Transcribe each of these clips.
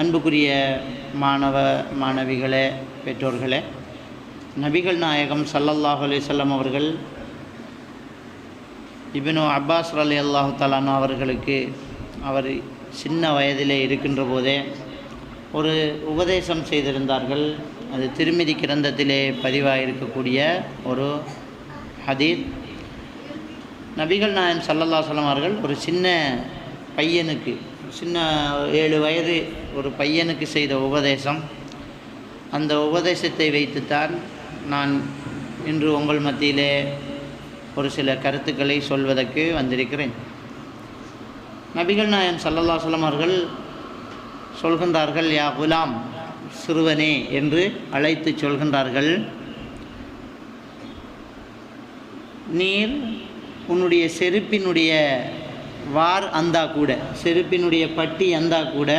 அன்புக்குரிய மாணவ மாணவிகளே பெற்றோர்களே நபிகள் நாயகம் சல்லல்லாஹ் அலிசல்லம் அவர்கள் இபினோ அப்பாஸ் அலி அல்லாஹு தலானு அவர்களுக்கு அவர் சின்ன வயதிலே இருக்கின்ற போதே ஒரு உபதேசம் செய்திருந்தார்கள். அது திருமிதி கிரந்தத்திலே பதிவாக இருக்கக்கூடிய ஒரு ஹதீத் நபிகள் நாயன் சல்லல்லா சொல்லம் அவர்கள் ஒரு சின்ன பையனுக்கு சின்ன ஏழு வயது ஒரு பையனுக்கு செய்த உபதேசம். அந்த உபதேசத்தை வைத்துத்தான் நான் இன்று உங்கள் மத்தியிலே ஒரு சில கருத்துக்களை சொல்வதற்கு வந்திருக்கிறேன். நபிகள் நாயன் சல்லல்லா சொல்லம் அவர்கள் சொல்கின்றார்கள் யா குலாம் சிறுவனே என்று அழைத்து சொல்கின்றார்கள். நீர் உன்னுடைய செருப்பினுடைய வார் அந்தா கூட செருப்பினுடைய பட்டி அந்தா கூட.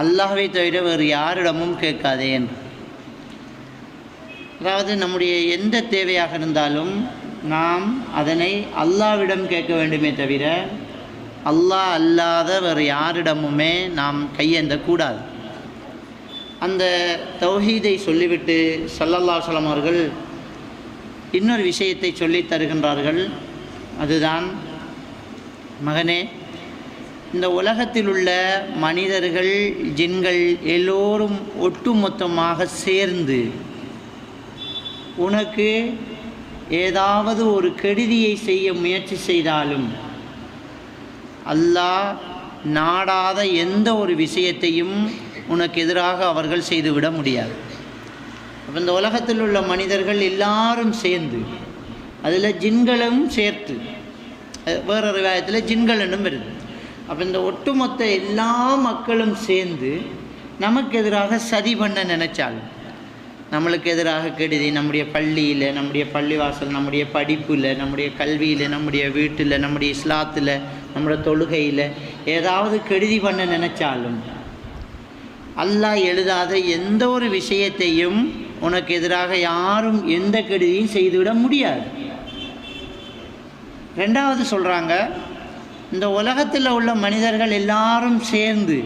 அல்லாஹை தவிர வேறு யாரிடமும் கேட்காதே என்று. அதாவது நம்முடைய எந்த தேவையாக இருந்தாலும் நாம் அதனை அல்லாவிடம் கேட்க வேண்டுமே தவிர அல்லாஹ் அல்லாத வேறு யாரிடமுமே நாம் கையேந்த கூடாது. அந்த தௌஹீதை சொல்லிவிட்டு சல்லல்லா சலம் அவர்கள் இன்னொரு விஷயத்தை சொல்லித் தருகின்றார்கள். அதுதான் மகனே இந்த உலகத்தில் உள்ள மனிதர்கள் ஜின்கள் எல்லோரும் ஒட்டுமொத்தமாக சேர்ந்து உனக்கு ஏதாவது ஒரு கெடுதியை செய்ய முயற்சி செய்தாலும் அல்லாஹ் நாடாத எந்த ஒரு விஷயத்தையும் உனக்கு எதிராக அவர்கள் செய்துவிட முடியாது. அப்போ இந்த உலகத்தில் உள்ள மனிதர்கள் எல்லாரும் சேர்ந்து அதில் ஜின்களும் சேர்த்து வேறு வேறொரு விவாதத்தில் ஜின்களும் வருது. அப்போ இந்த ஒட்டுமொத்த எல்லா மக்களும் சேர்ந்து நமக்கு எதிராக சதி பண்ண நினச்சாலும் நம்மளுக்கு எதிராக கெடுதி நம்முடைய பள்ளியில் நம்முடைய பள்ளிவாசல் நம்முடைய படிப்பில் நம்முடைய கல்வியில் நம்முடைய வீட்டில் நம்முடைய இஸ்லாத்தில் நம்முடைய தொழுகையில் ஏதாவது கெடுதி பண்ண நினச்சாலும் அல்லாஹ் எழுதாத எந்த ஒரு விஷயத்தையும் உனக்கு எதிராக யாரும் எந்த கெடுதியும் செய்துவிட முடியாது. ரெண்டாவது சொல்கிறாங்க இந்த உலகத்தில் உள்ள மனிதர்கள் எல்லாரும் சேர்ந்து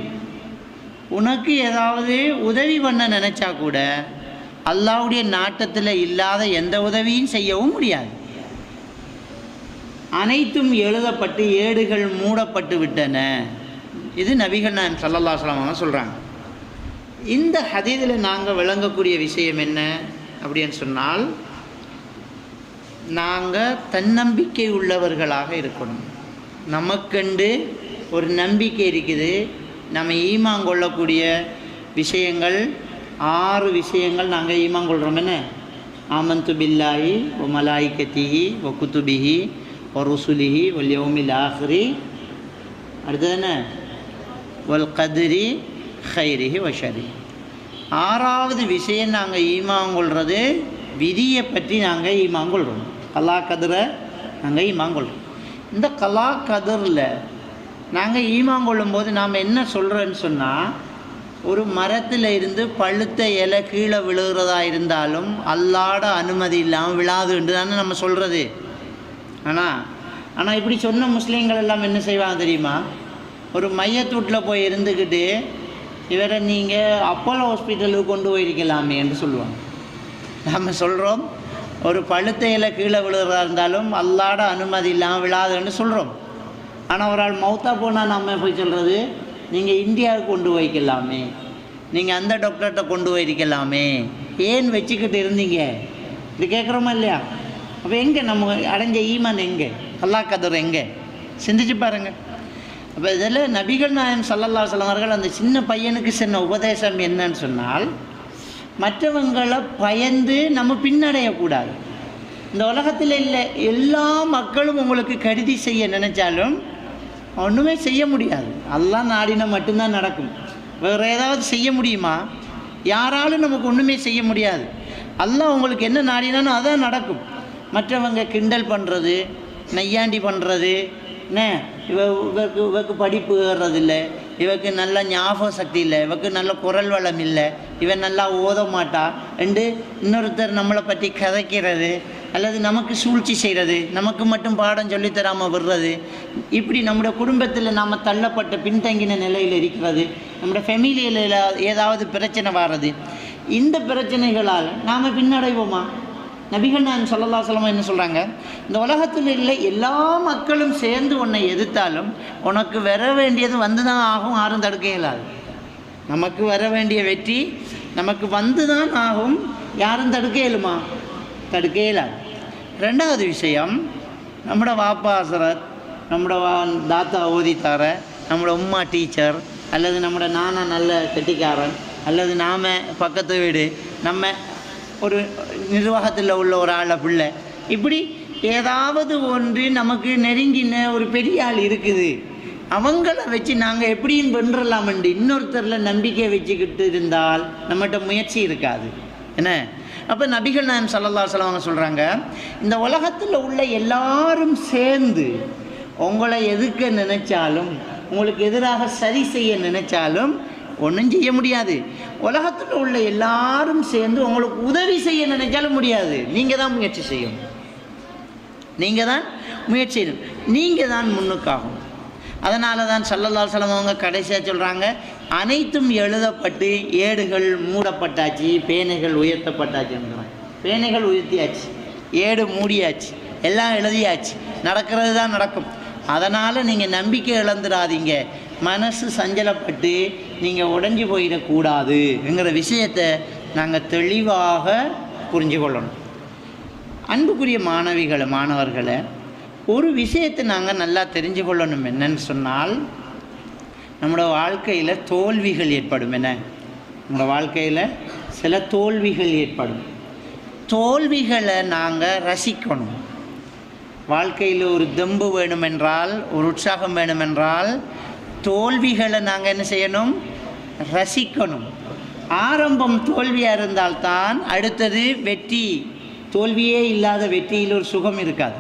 உனக்கு ஏதாவது உதவி பண்ண நினச்சா கூட அல்லாவுடைய நாட்டத்தில் இல்லாத எந்த உதவியும் செய்யவும் முடியாது. அனைத்தும் எழுதப்பட்டு ஏடுகள் மூடப்பட்டு விட்டன. இது நபிகள் நான் சல்லல்லா சொல்கிறாங்க இந்த ஹதீதில் நாங்கள் விளங்கக்கூடிய விஷயம் என்ன அப்படின்னு சொன்னால் நாங்கள் தன்னம்பிக்கை உள்ளவர்களாக இருக்கணும். நமக்கண்டு ஒரு நம்பிக்கை இருக்குது. நம்ம ஈமாங்கொள்ளக்கூடிய விஷயங்கள் ஆறு விஷயங்கள் நாங்கள் ஈமாங்கொள்கிறோம் என்ன? ஆமந்து பில்லாஹி ஒ மலாய்கத்திஹி ஒ குத்துபிஹி ஒ ருசுலிஹி ஒல் யோமில் ஆஹ்ரி. அடுத்தது என்ன? ஒல் கதிரி ஹைரிஹி ஒஷரி ஆறாவது விஷயம் நாங்கள் ஈமாங்கொள்கிறது விதியை பற்றி நாங்கள் ஈமாங்கொள்கிறோம் கலா கதிரை நாங்கள் ஈமாங்கொள்கிறோம் இந்த கலா கதிரில் நாங்கள் ஈமாங்கொள்ளும் போது நாம் என்ன சொல்கிறோன்னு சொன்னால் ஒரு மரத்தில் இருந்து பழுத்த இலை கீழே விழுகிறதா இருந்தாலும் அல்லாட அனுமதி இல்லாமல் விழாதுன்னு தானே நம்ம சொல்கிறது ஆனால் ஆனால் இப்படி சொன்ன முஸ்லீம்கள் எல்லாம் என்ன செய்வாங்க தெரியுமா? ஒரு மையத்தூட்டில் போய் இருந்துக்கிட்டு இவரை நீங்கள் அப்போலோ ஹாஸ்பிட்டலுக்கு கொண்டு போயிருக்கலாமே என்று சொல்லுவாங்க. நம்ம சொல்கிறோம் ஒரு பழுத்தையில் கீழே விழுகிறதா இருந்தாலும் அல்லாட அனுமதி இல்லாமல் விழாதுன்னு சொல்கிறோம் ஆனால் ஒரு ஆள் மௌத்தா போனால் நம்ம போய் சொல்கிறது நீங்கள் இந்தியாவுக்கு கொண்டு போய்க்கலாமே. நீங்கள் அந்த டாக்டர்கிட்ட கொண்டு போயிருக்கலாமே ஏன் வச்சுக்கிட்டு இருந்தீங்க? இது கேட்குறோமா இல்லையா? அப்போ எங்கே நம்ம அடைஞ்ச ஈமான் எங்கே? அல்லா கதர் எங்கே? சிந்திச்சு பாருங்க. அப்போ இதில் நபிகள் நாயன் சல்லல்லா அவர்கள் அந்த சின்ன பையனுக்கு சின்ன உபதேசம் என்னன்னு சொன்னால் மற்றவங்களை பயந்து நம்ம பின்னடையக்கூடாது. இந்த உலகத்தில் இல்லை எல்லா மக்களும் உங்களுக்கு கருதி செய்ய நினைச்சாலும் ஒன்றுமே செய்ய முடியாது. எல்லாம் நாடினா மட்டும்தான் நடக்கும். வேறு ஏதாவது செய்ய முடியுமா? யாராலும் நமக்கு ஒன்றுமே செய்ய முடியாது. எல்லாம் உங்களுக்கு என்ன நாடினானோ அதான் நடக்கும். மற்றவங்க கிண்டல் பண்ணுறது நையாண்டி பண்ணுறது என்ன இவ இவருக்கு இவருக்கு படிப்பு ஏறுறதில்ல இவக்கு நல்ல ஞாபக சக்தி இல்லை இவக்கு நல்ல குரல் வளம் இல்லை இவன் நல்லா ஓத மாட்டா என்று இன்னொருத்தர் நம்மளை பற்றி கதைக்கிறது அல்லது நமக்கு சூழ்ச்சி செய்கிறது நமக்கு மட்டும் பாடம் சொல்லித்தராமல் விடுறது. இப்படி நம்முடைய குடும்பத்தில் நாம் தள்ளப்பட்ட பின்தங்கின நிலையில் இருக்கிறது. நம்முடைய ஃபெமிலியில் ஏதாவது பிரச்சனை வர்றது இந்த பிரச்சனைகளால் நாம் பின்னடைவோமா? நபிகள் நான் சொல்லல்லா சொல்லமா என்ன சொல்கிறாங்க இந்த உலகத்தில் இல்லை எல்லா மக்களும் சேர்ந்து உன்னை எதிர்த்தாலும் உனக்கு வர வேண்டியது வந்து தான் ஆகும் யாரும் தடுக்க இயலாது நமக்கு வர வேண்டிய வெற்றி நமக்கு வந்து தான் ஆகும் யாரும் தடுக்க இயலுமா தடுக்க இயலாது ரெண்டாவது விஷயம் நம்மளோட வாப்பா ஹசரத் நம்மளோட வா தாத்தா ஓதித்தார நம்மளோட உம்மா டீச்சர் அல்லது நம்மளோட நானா நல்ல கெட்டிக்காரன் அல்லது நாம் பக்கத்து வீடு நம்ம ஒரு நிர்வாகத்தில் உள்ள ஒரு ஆளை பிள்ளை. இப்படி ஏதாவது ஒன்று நமக்கு நெருங்கின ஒரு பெரிய ஆள் இருக்குது. அவங்கள வச்சு நாங்கள் எப்படியும் வென்றலாம்ண்டு இன்னொருத்தரில் நம்பிக்கை வச்சுக்கிட்டு இருந்தால் நம்மகிட்ட முயற்சி இருக்காது. என்ன? அப்போ நபிகள் நாயம் சல்லல்லா சொல்லவங்க சொல்கிறாங்க இந்த உலகத்தில் உள்ள எல்லாரும் சேர்ந்து உங்களை எதிர்க்க நினைச்சாலும் உங்களுக்கு எதிராக சரி செய்ய நினைச்சாலும் ஒன்றும் செய்ய முடியாது. உலகத்தில் உள்ள எல்லாரும் சேர்ந்து உங்களுக்கு உதவி செய்ய நினைச்சாலும் முடியாது. நீங்கள் தான் முயற்சி செய்யணும். நீங்கள் தான் முயற்சி செய்யணும். நீங்கள் தான் முன்னுக்காகும் அதனால தான் சல்லல்லால் சலம் அவங்க கடைசியாக சொல்கிறாங்க அனைத்தும் எழுதப்பட்டு ஏடுகள் மூடப்பட்டாச்சு பேனைகள் உயர்த்தப்பட்டாச்சுங்கிறாங்க பேனைகள் உயர்த்தியாச்சு ஏடு மூடியாச்சு எல்லாம் எழுதியாச்சு. நடக்கிறது தான் நடக்கும். அதனால் நீங்கள் நம்பிக்கை இழந்துடாதீங்க. மனசு சஞ்சலப்பட்டு நீங்கள் உடஞ்சி போயிடக்கூடாதுங்கிற விஷயத்தை நாங்கள் தெளிவாக புரிஞ்சு கொள்ளணும். அன்புக்குரிய மாணவிகளை மாணவர்களை ஒரு விஷயத்தை நாங்கள் நல்லா தெரிஞ்சு கொள்ளணும் என்னன்னு சொன்னால் நம்மளோட வாழ்க்கையில் தோல்விகள் ஏற்படும். என்ன? நம்மளோட வாழ்க்கையில் சில தோல்விகள் ஏற்படும். தோல்விகளை நாங்கள் ரசிக்கணும். வாழ்க்கையில் ஒரு தெம்பு வேணுமென்றால் ஒரு உற்சாகம் வேணுமென்றால் தோல்விகளை நாங்கள் என்ன செய்யணும்? ரசிக்கணும். ஆரம்பம் தோல்வியாக இருந்தால்தான் அடுத்தது வெற்றி. தோல்வியே இல்லாத வெற்றியில் ஒரு சுகம் இருக்காது.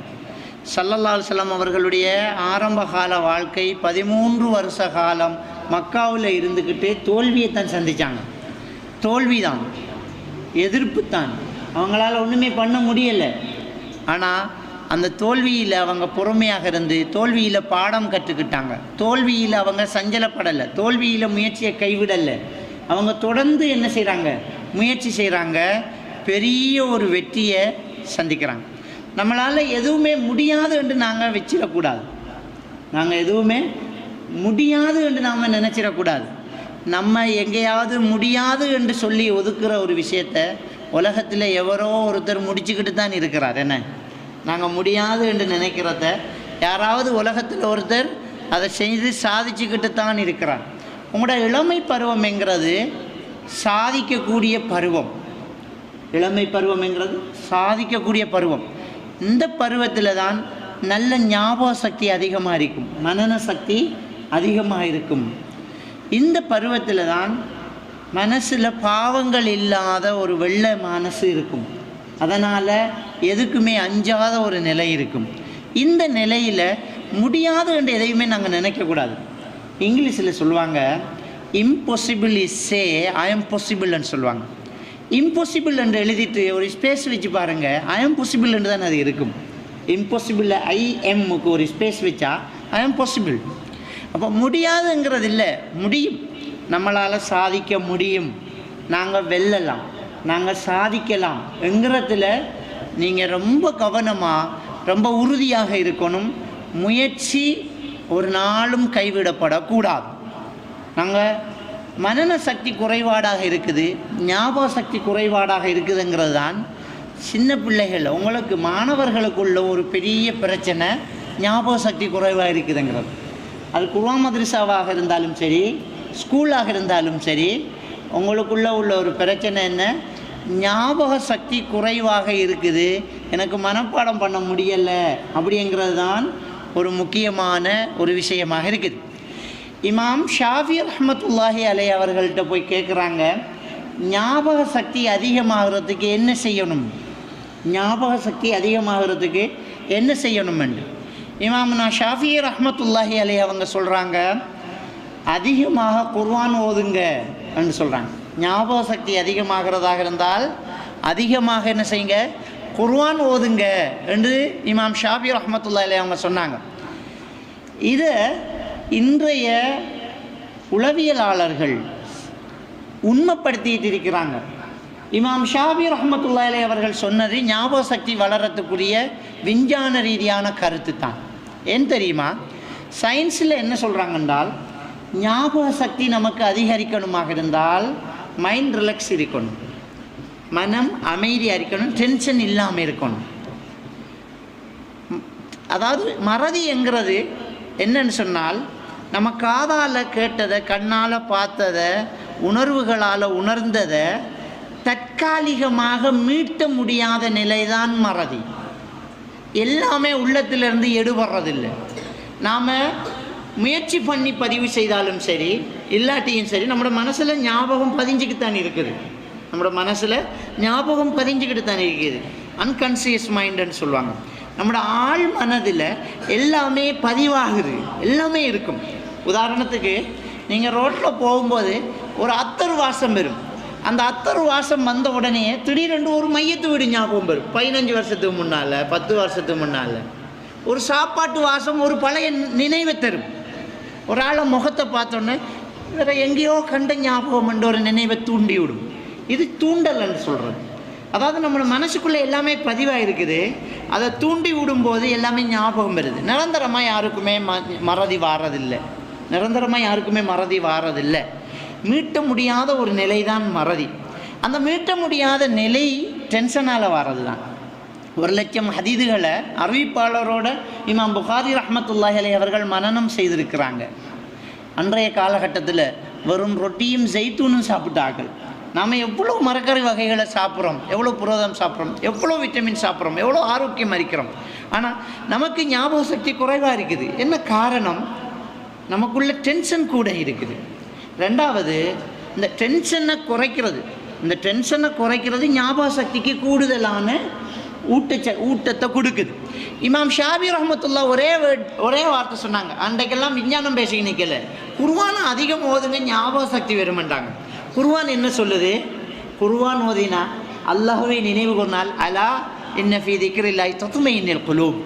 சல்லல்லால் செல்லம் அவர்களுடைய ஆரம்ப கால வாழ்க்கை பதிமூன்று வருஷ காலம் மக்காவில் இருந்துக்கிட்டு தோல்வியை தான் சந்தித்தாங்க தோல்வி தான் எதிர்ப்பு தான். அவங்களால ஒன்றுமே பண்ண முடியலை. ஆனால் அந்த தோல்வியில் அவங்க பொறுமையாக இருந்து தோல்வியில் பாடம் கற்றுக்கிட்டாங்க. தோல்வியில் அவங்க சஞ்சலப்படலை. தோல்வியில் முயற்சியை கைவிடலை. அவங்க தொடர்ந்து என்ன செய்கிறாங்க முயற்சி செய்கிறாங்க பெரிய ஒரு வெற்றியை சந்திக்கிறாங்க. நம்மளால் எதுவுமே முடியாது என்று நாங்கள் வச்சிடக்கூடாது. நாங்கள் எதுவுமே முடியாது என்று நாம் நினச்சிடக்கூடாது. நம்ம எங்கேயாவது முடியாது என்று சொல்லி ஒதுக்குற ஒரு விஷயத்த உலகத்தில் எவரோ ஒருத்தர் முடிச்சுக்கிட்டு தான் இருக்கிறார். என்ன? நாங்கள் முடியாது என்று நினைக்கிறத யாராவது உலகத்தில் ஒருத்தர் அதை செய்து சாதிச்சுக்கிட்டு தான் இருக்கிறார். உங்களோட இளமை பருவம்ங்கிறது சாதிக்கக்கூடிய பருவம். இளமை பருவம்ங்கிறது சாதிக்கக்கூடிய பருவம். இந்த பருவத்தில் தான் நல்ல ஞாபக சக்தி அதிகமாக இருக்கும். மனன சக்தி அதிகமாக இருக்கும். இந்த பருவத்தில் தான் மனசில் பாவங்கள் இல்லாத ஒரு வெள்ளை மனசு இருக்கும். அதனால் எதுக்குமே அஞ்சாத ஒரு நிலை இருக்கும். இந்த நிலையில் முடியாது என்று எதையுமே நாங்கள் நினைக்கக்கூடாது இங்கிலீஷில் சொல்லுவாங்க impossible is say I am பாசிபிள்னு சொல்லுவாங்க. இம்பாசிபிள் என்று எழுதிட்டு ஒரு ஸ்பேஸ் வச்சு பாருங்கள் ஐ எம் பாசிபிள் என்று தான் அது இருக்கும். இம்பாசிபிளில் ஐஎம்முக்கு ஒரு ஸ்பேஸ் வச்சா ஐ எம் பாசிபிள் அப்போ முடியாதுங்கிறது இல்லை முடியும். நம்மளால் சாதிக்க முடியும். நாங்கள் வெல்லலாம். நாங்கள் சாதிக்கலாம் என்கிறதுல நீங்கள் ரொம்ப கவனமாக ரொம்ப உறுதியாக இருக்கணும். முயற்சி ஒரு நாளும் கைவிடப்படக்கூடாது. நாங்கள் மனன சக்தி குறைபாடாக இருக்குது ஞாபக சக்தி குறைபாடாக இருக்குதுங்கிறது தான் சின்ன பிள்ளைகள் உங்களுக்கு மாணவர்களுக்குள்ள ஒரு பெரிய பிரச்சனை ஞாபக சக்தி குறைவாக இருக்குதுங்கிறது. அது குருவா மதரசாவாக இருந்தாலும் சரி ஸ்கூலாக இருந்தாலும் சரி உங்களுக்குள்ளே உள்ள ஒரு பிரச்சனை என்ன? ஞாபக சக்தி குறைவாக இருக்குது. எனக்கு மனப்பாடம் பண்ண முடியலை அப்படிங்கிறது தான் ஒரு முக்கியமான ஒரு விஷயமாக இருக்குது. இமாம் ஷாஃபி ரஹமத்துல்லாஹி அலை அவர்கள்ட்ட போய் கேட்குறாங்க ஞாபக சக்தி அதிகமாகிறதுக்கு என்ன செய்யணும்? ஞாபக சக்தி அதிகமாகிறதுக்கு என்ன செய்யணும் என்று. இமாம் நான் ஷாஃபி ரஹமத்துல்லாஹி அலை அவங்க சொல்கிறாங்க அதிகமாக குர்வான் ஓதுங்க என்று சொல்கிறாங்க ஞாபக சக்தி அதிகமாகிறதாக இருந்தால் அதிகமாக என்ன செய்யுங்க? குர்வான் ஓதுங்க என்று இமாம் ஷாபி ரஹமத்துல்லா அலை அவங்க சொன்னாங்க. இதை இன்றைய உளவியலாளர்கள் உண்மைப்படுத்திட்டு இருக்கிறாங்க. இமாம் ஷாபி ரஹமத்துல்லாலே அவர்கள் சொன்னது ஞாபக சக்தி வளரத்துக்குரிய விஞ்ஞான ரீதியான கருத்து தான் ஏன் தெரியுமா? சயின்ஸில் என்ன சொல்கிறாங்க என்றால் ஞாபக சக்தி நமக்கு அதிகரிக்கணுமாக இருந்தால் மைண்ட் ரிலாக்ஸ் இருக்கணும். மனம் அமைதியாக இருக்கணும். டென்ஷன் இல்லாமல் இருக்கணும். அதாவது மறதிங்கிறது என்னன்னு சொன்னால் நம்ம காதால் கேட்டதை கண்ணால் பார்த்ததை உணர்வுகளால் உணர்ந்ததை தற்காலிகமாக மீட்ட முடியாத நிலைதான் மறதி. எல்லாமே உள்ளத்திலிருந்து எடுபடுறதில்லை. நாம் முயற்சி பண்ணி பதிவு செய்தாலும் சரி இல்லாட்டியும் சரி நம்மளோட மனசில் ஞாபகம் பதிஞ்சிக்கிட்டுதான் இருக்குது. நம்மளோட மனசில் ஞாபகம் பதிஞ்சுக்கிட்டு தான் இருக்குது அன்கான்சியஸ் மைண்டுன்னு சொல்லுவாங்க. நம்மளோட ஆழ் மனதில் எல்லாமே பதிவாகுது. எல்லாமே இருக்கும். உதாரணத்துக்கு நீங்கள் ரோட்டில் போகும்போது ஒரு அத்தர் வாசம் வரும். அந்த அத்தர் வாசம் வந்த உடனே திடீரென்று ஒரு மையத்து வீடு ஞாபகம் வரும். பதினஞ்சு வருஷத்துக்கு முன்னால் பத்து வருஷத்துக்கு முன்னால். ஒரு சாப்பாட்டு வாசம் ஒரு பழைய நினைவை தரும். ஒரு ஆளை முகத்தை பார்த்தோன்னே இவரை எங்கேயோ கண்ட ஞாபகம் என்ற ஒரு நினைவை தூண்டி விடும் இது தூண்டல்னு சொல்கிறது அதாவது நம்மளோட மனசுக்குள்ளே எல்லாமே பதிவாக இருக்குது அதை தூண்டி விடும்போது எல்லாமே ஞாபகம் வருது. நிரந்தரமாக யாருக்குமே ம மறதி வாரதில்லை. நிரந்தரமாக யாருக்குமே மறதி வாரதில்லை. மீட்ட முடியாத ஒரு நிலை தான் மறதி. அந்த மீட்ட முடியாத நிலை டென்ஷனால் வாரது தான் ஒரு லட்சம் ஹதீதுகளை அறிவிப்பாளரோட இமாம் புகாரி ரஹ்மத்துல்லாஹி அலைஹி அவர்கள் மனனம் செய்திருக்கிறாங்க. அன்றைய காலகட்டத்தில் வெறும் ரொட்டியும் ஜெய்த்தூனும் சாப்பிட்டார்கள். நாம் எவ்வளோ மரக்கறி வகைகளை சாப்பிட்றோம் எவ்வளோ புரோதம் சாப்பிட்றோம் எவ்வளோ விட்டமின் சாப்பிட்றோம் எவ்வளோ ஆரோக்கியம் அரிக்கிறோம். ஆனால் நமக்கு ஞாபக சக்தி குறைவாக இருக்குது. என்ன காரணம்? நமக்குள்ள டென்ஷன் கூட இருக்குது. ரெண்டாவது இந்த டென்ஷனை குறைக்கிறது. இந்த டென்ஷனை குறைக்கிறது ஞாபக சக்திக்கு கூடுதலான ஊட்டச்ச ஊட்டத்தை கொடுக்குது. இமாம் ஷாபி ரஹமத்துல்லா ஒரே ஒரே வார்த்தை சொன்னாங்க. அன்றைக்கெல்லாம் விஞ்ஞானம் பேசி நிற்கல குர்வானை அதிகம் ஓதுங்க ஞாபக சக்தி வருமென்றாங்க குர்வான் என்ன சொல்லுது? குர்வான் ஓதினா அல்லாஹுவை நினைவு கூர்னால் அலா என்ன ஃபீ திக்ரில்லாய் தத்துமை இன்னல் குலூப்.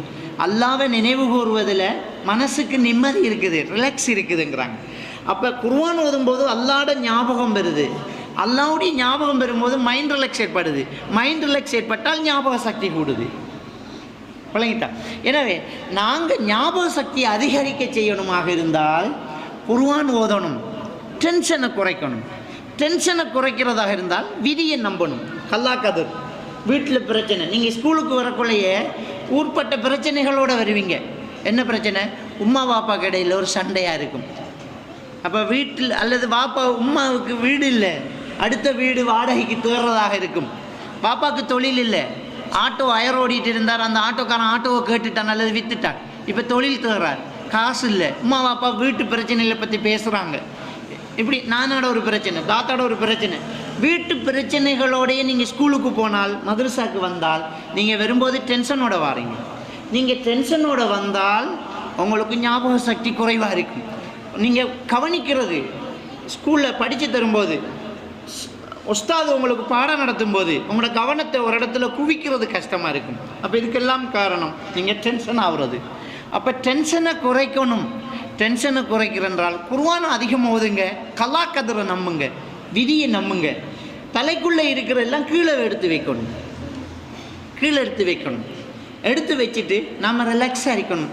அல்லாவை நினைவு கூறுவதில் மனசுக்கு நிம்மதி இருக்குது ரிலாக்ஸ் இருக்குதுங்கிறாங்க. அப்போ குர்வான் ஓதும்போது அல்லாட ஞாபகம் வருது. அல்லாவுடைய ஞாபகம் பெறும்போது மைண்ட் ரிலாக்ஸ் ஏற்படுது. மைண்ட் ரிலாக்ஸ் ஏற்பட்டால் ஞாபக சக்தி கூடுது. விளங்கிட்டா எனவே நாங்கள் ஞாபக சக்தியை அதிகரிக்க செய்யணுமாக இருந்தால் குருவான் ஓதணும். டென்ஷனை குறைக்கணும். டென்ஷனை குறைக்கிறதாக இருந்தால் விதியை நம்பணும். கல்லா கதிர். வீட்டில் பிரச்சனை. நீங்கள் ஸ்கூலுக்கு வரக்குள்ளேயே ஊர்பட்ட பிரச்சனைகளோடு வருவீங்க. என்ன பிரச்சனை? உம்மா பாப்பா கடையில் ஒரு சண்டையாக இருக்கும். அப்போ வீட்டில் அல்லது பாப்பா உம்மாவுக்கு வீடு இல்லை. அடுத்த வீடு வாடகைக்கு தேர்றதாக இருக்கும். பாப்பாவுக்கு தொழில் இல்லை. ஆட்டோ அயர் ஓடிட்டு இருந்தார். அந்த ஆட்டோக்காரன் ஆட்டோவை கேட்டுட்டான் அல்லது வித்துட்டான். இப்போ தொழில் தேர்றார். காசு இல்லை. உம்மா பாப்பா வீட்டு பிரச்சனைகளை பற்றி பேசுகிறாங்க இப்படி நானோட ஒரு பிரச்சனை தாத்தாட ஒரு பிரச்சனை. வீட்டு பிரச்சனைகளோடையே நீங்கள் ஸ்கூலுக்கு போனால் மதுரசாவுக்கு வந்தால் நீங்கள் வரும்போது டென்ஷனோட வாரீங்க. நீங்கள் டென்ஷனோட வந்தால் உங்களுக்கு ஞாபக சக்தி குறைவாக இருக்கும். நீங்கள் கவனிக்கிறது ஸ்கூலில் படித்து தரும்போது ஒஸ்தாது உங்களுக்கு பாடம் நடத்தும் போது உங்களோட கவனத்தை ஒரு இடத்துல குவிக்கிறது கஷ்டமாக இருக்கும். அப்போ இதுக்கெல்லாம் காரணம்? நீங்கள் டென்ஷன் ஆகுறது அப்போ டென்ஷனை குறைக்கணும். டென்ஷனை குறைக்கிறென்றால் குர்வானம் அதிகம் ஓதுங்க கலாக்கதிரை நம்புங்க விதியை நம்புங்க. தலைக்குள்ளே இருக்கிற எல்லாம் கீழே எடுத்து வைக்கணும். கீழே எடுத்து வைக்கணும். எடுத்து வச்சுட்டு நம்ம ரிலாக்ஸாக இருக்கணும்.